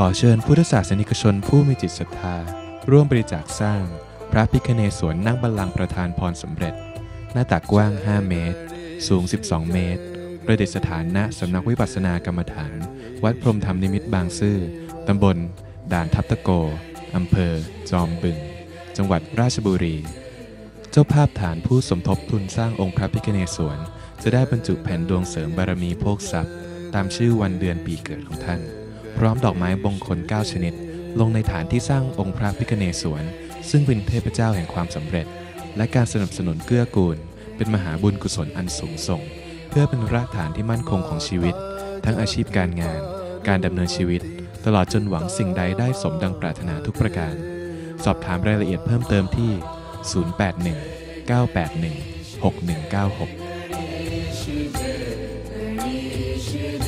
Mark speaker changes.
Speaker 1: ขอเชิญพุทธศาสนิกชนผู้มีจิตศรัทธา ร่วมบริจาคสร้าง พระพิคเนศวรนั่งบัลลังก์ประธานพรสำเร็จ หน้าตักกว้าง 5 เมตร สูง 12 เมตร ประดิษฐานณสำนักวิปัสสนากรรมฐาน วัดพรมธรรมนิมิตรบางซื่อตำบล ด่านทับตะโกอำเภอ จอมบึง จังหวัดราชบุรี เจ้าภาพฐานผู้สมทบทุนสร้างองค์พระพิคเนศวรจะได้บรรจุแผ่นดวงเสริมบารมีโภคทรัพย์ ตามชื่อวันเดือนปีเกิดของท่าน พร้อมดอกไม้บงคล9ชนิด ลงในฐานที่สร้างองค์พระพิคเนศวรซึ่งเป็นเทพเจ้าแห่งความสำเร็จ และการสนับสนุนเกื้อกูล เป็นมหาบุญกุศลอันสูงส่ง เพื่อเป็นรากฐานที่มั่นคงของชีวิต ทั้งอาชีพการงาน การดำเนินชีวิต ตลอดจนหวังสิ่งใดได้สมดังปรารถนาทุกประการ สอบถามรายละเอียดเพิ่มเติมที่ 081 981 6196